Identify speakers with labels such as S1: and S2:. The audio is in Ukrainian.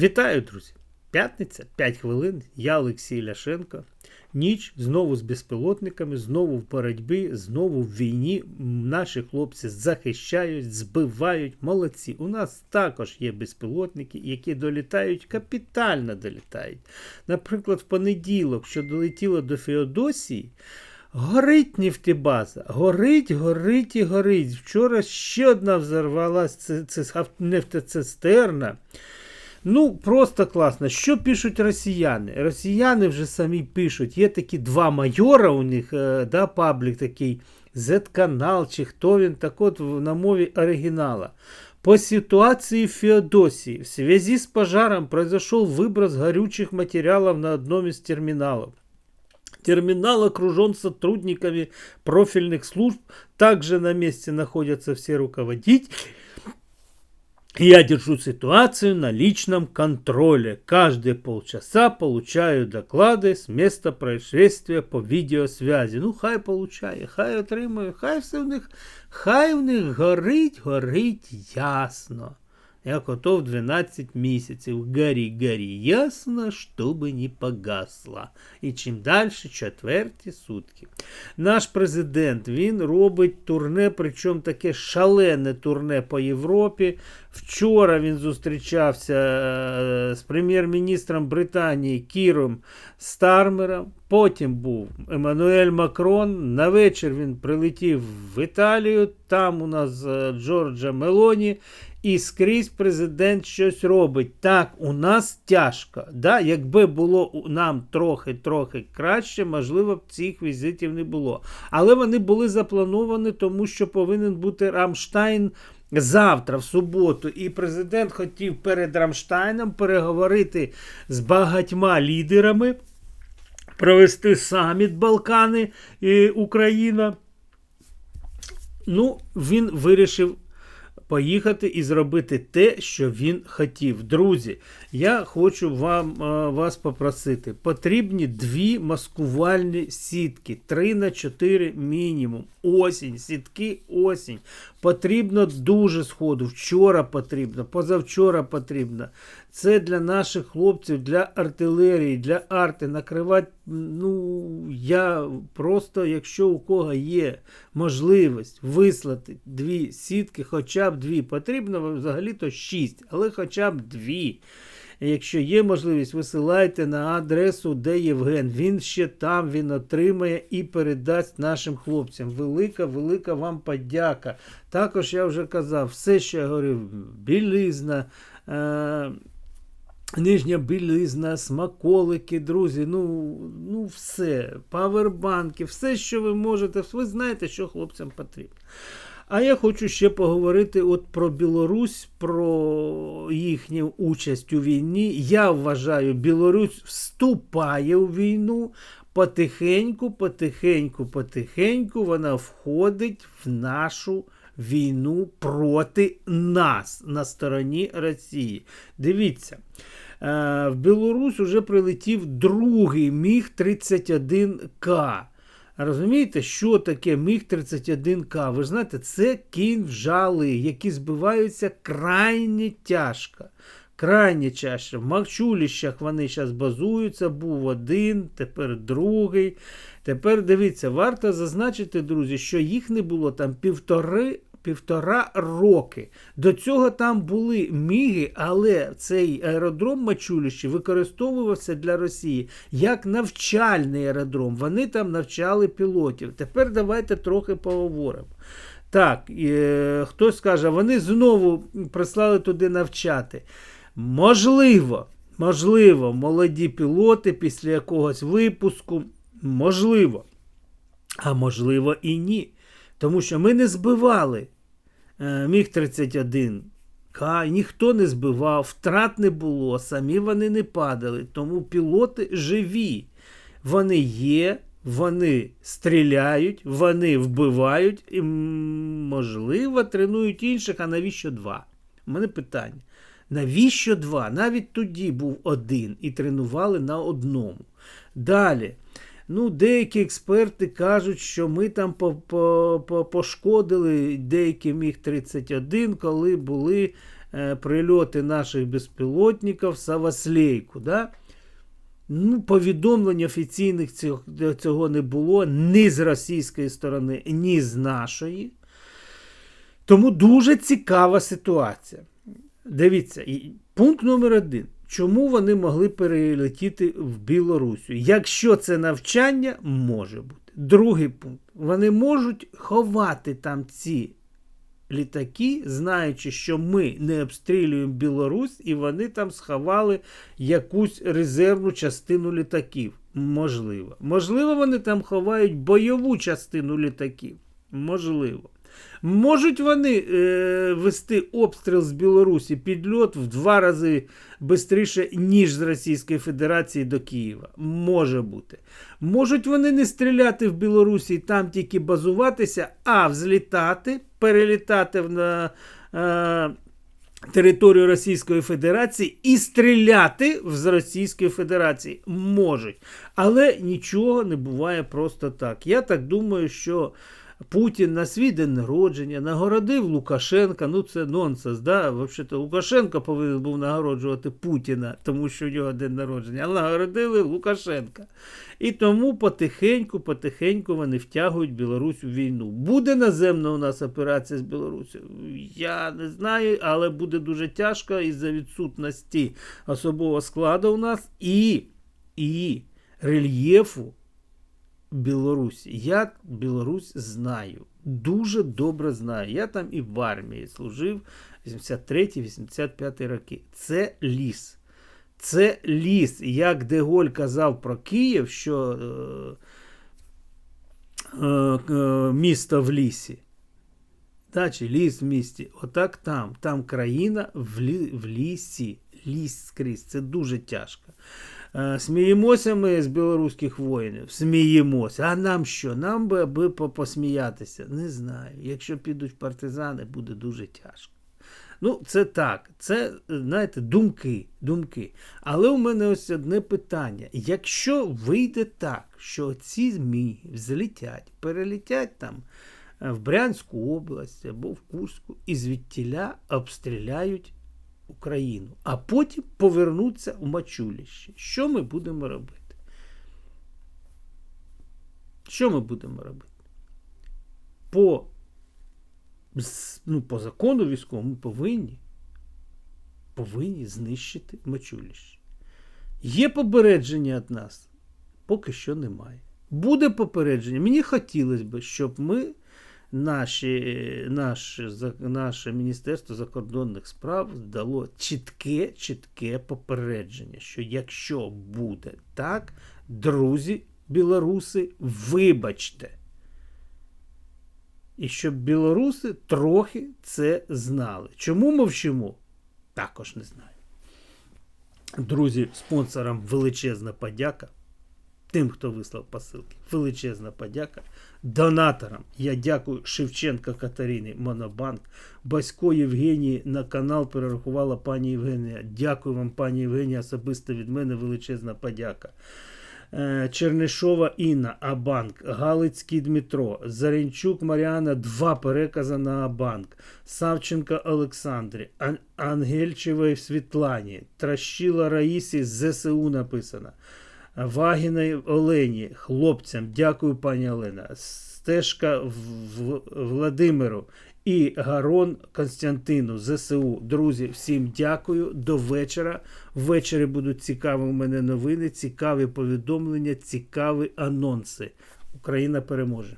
S1: Вітаю, друзі! П'ятниця, 5 хвилин. Я Олексій Ляшенко. Ніч знову з безпілотниками, знову в боротьбі, знову в війні. Наші хлопці захищають, збивають. Молодці. У нас також є безпілотники, які долітають, капітально долітають. Наприклад, в понеділок, що долетіло до Феодосії. Горить нефтебаза, горить, горить і горить. Вчора ще одна взорвалась це, це нефтецистерна. Ну, просто класно. Що пишуть росіяни? Росіяни вже самі пишуть. Є такі два майора у них, е, да, паблік такий, Z-канал, чи хто він, так от на мові оригінала. По ситуации в Феодосии в связи с пожаром произошел выброс горючих материалов на одном из терминалов. Терминал окружен сотрудниками профильных служб. Также на месте находятся все руководители. Я держу ситуацию на личном контроле. Каждые полчаса получаю доклады с места происшествия по видеосвязи. Ну, хай получає, хай отримує, хай все в них, хай в них горить, горить ясно. Як ото в 12 місяців. Горі, ясно, щоб не погасло. І чим далі, четверті сутки. Наш президент він робить турне, причому таке шалене турне по Європі. Вчора він зустрічався е, з прем'єр-міністром Британії Кіром Стармером. Потім був Еммануель Макрон. На вечір він прилетів в Італію. Там у нас е, Джорджа Мелоні. І скрізь президент щось робить. Так, у нас тяжко. Да? Якби було нам трохи-трохи краще, можливо, б цих візитів не було. Але вони були заплановані, тому що повинен бути Рамштайн завтра, в суботу. І президент хотів перед Рамштайном переговорити з багатьма лідерами, провести саміт Балкани і Україна. Ну, він вирішив поїхати і зробити те, що він хотів. Друзі, я хочу вам, е, вас попросити. Потрібні дві маскувальні сітки. 3 на 4 мінімум. Осінь, сітки осінь. Потрібно дуже сходу. Вчора потрібно, позавчора потрібно. Це для наших хлопців, для артилерії, для арти накривати. Ну, я просто, якщо у кого є можливість вислати дві сітки, хоча б дві. Потрібно взагалі-то шість, але хоча б дві. Якщо є можливість, висилайте на адресу, де Євген. Він ще там, він отримає і передасть нашим хлопцям. Велика, велика вам подяка. Також я вже казав, все, що я говорив, білизна. Е Нижня білизна, смаколики, друзі, ну ну все, павербанки, все, що ви можете, ви знаєте, що хлопцям потрібно. А я хочу ще поговорити от про Білорусь, про їхню участь у війні. Я вважаю, Білорусь вступає у війну потихеньку, потихеньку, потихеньку вона входить в нашу війну проти нас на стороні Росії. Дивіться. Е, в Білорусь уже прилетів другий Міг 31К. Розумієте, що таке Міг-31К? Ви знаєте, це кінжали, які збиваються крайне тяжко. Крайне чаще. В Макчуліщах вони зараз базуються, був один, тепер другий. Тепер дивіться, варто зазначити, друзі, що їх не було там півтори півтора роки. До цього там були міги, але цей аеродром Мачуліще використовувався для Росії як навчальний аеродром. Вони там навчали пілотів. Тепер давайте трохи поговоримо. Так, е, хтось скаже, вони знову прислали туди навчати. Можливо, можливо, молоді пілоти після якогось випуску, можливо. А можливо і ні. Тому що ми не збивали Е, Міг 31. К, ніхто не збивав, втрат не було, самі вони не падали. Тому пілоти живі. Вони є, вони стріляють, вони вбивають і, можливо, тренують інших. А навіщо два? У мене питання. Навіщо два? Навіть тоді був один і тренували на одному. Далі. Ну, Деякі експерти кажуть, що ми там по -по -по пошкодили деякі міг 31, коли були е, прильоти наших безпілотників Саваслейку. Да? Ну, повідомлень офіційних цього не було ні з російської сторони, ні з нашої. Тому дуже цікава ситуація. Дивіться, пункт номер один. Чому вони могли перелетіти в Білорусю? Якщо це навчання, може бути. Другий пункт. Вони можуть ховати там ці літаки, знаючи, що ми не обстрілюємо Білорусь, і вони там сховали якусь резервну частину літаків. Можливо. Можливо, вони там ховають бойову частину літаків. Можливо. Можуть вони е, вести обстріл з Білорусі підльот в два рази швидше, ніж з Російської Федерації до Києва. Може бути. Можуть вони не стріляти в Білорусі і там тільки базуватися, а взлітати, перелітати на. Е, Територію Російської Федерації і стріляти з Російської Федерації можуть. Але нічого не буває просто так. Я так думаю, що Путін на свій день народження нагородив Лукашенка. Ну це нонсенс. да? Взагалі-то Лукашенко повинен був нагороджувати Путіна, тому що в нього день народження, але нагородили Лукашенка. І тому потихеньку, потихеньку вони втягують Білорусь у війну. Буде наземна у нас операція з Білорусі? Я не знаю, але буде дуже тяжко із-за відсутності особового складу у нас і, і рельєфу. Білорусі. Я Білорусь знаю. Дуже добре знаю. Я там і в армії служив 83-85 роки. Це ліс. Це ліс. Як Деголь казав про Київ, що е, е, е, місто в лісі. Да, чи ліс в місті. Отак там. Там країна в, лі, в лісі. Ліс скрізь. Це дуже тяжко. Е, Сміємося ми з білоруських воїнів, сміємося. А нам що? Нам би аби посміятися. Не знаю. Якщо підуть партизани, буде дуже тяжко. Ну, це так, це, знаєте, думки, думки. Але у мене ось одне питання. Якщо вийде так, що ці змі взлетять, перелетять там е, в Брянську область або в Курську і звідтіля обстріляють Україну, а потім повернуться у Мачуліще. Що ми будемо робити? Що ми будемо робити? По, ну, по закону військовому ми повинні, повинні знищити Мачуліще. Є попередження від нас? Поки що немає. Буде попередження. Мені хотілося б, щоб ми наші, наше, наше Міністерство закордонних справ дало чітке, чітке попередження, що якщо буде так, друзі, білоруси, вибачте. І щоб білоруси трохи це знали. Чому мовчимо? Також не знаю. Друзі, спонсорам величезна подяка. Тим, хто вислав посилки. Величезна подяка. Донаторам. Я дякую Шевченка Катерині Монобанк. Басько Євгенії на канал перерахувала пані Євгенія. Дякую вам, пані Євгенія, особисто від мене величезна подяка. Е, Чернишова Інна, Абанк, Галицький Дмитро, Заренчук Маріана, два перекази на Абанк, Савченка Олександрі, Ан- Ангельчевої Світлані, Тращила Раїсі з ЗСУ написано. Вагіної Олені, хлопцям, дякую, пані Олена. Стежка в- в- Владимиру і Гарон Константину ЗСУ. Друзі, всім дякую. До вечора. Ввечері будуть цікаві у мене новини, цікаві повідомлення, цікаві анонси. Україна переможе.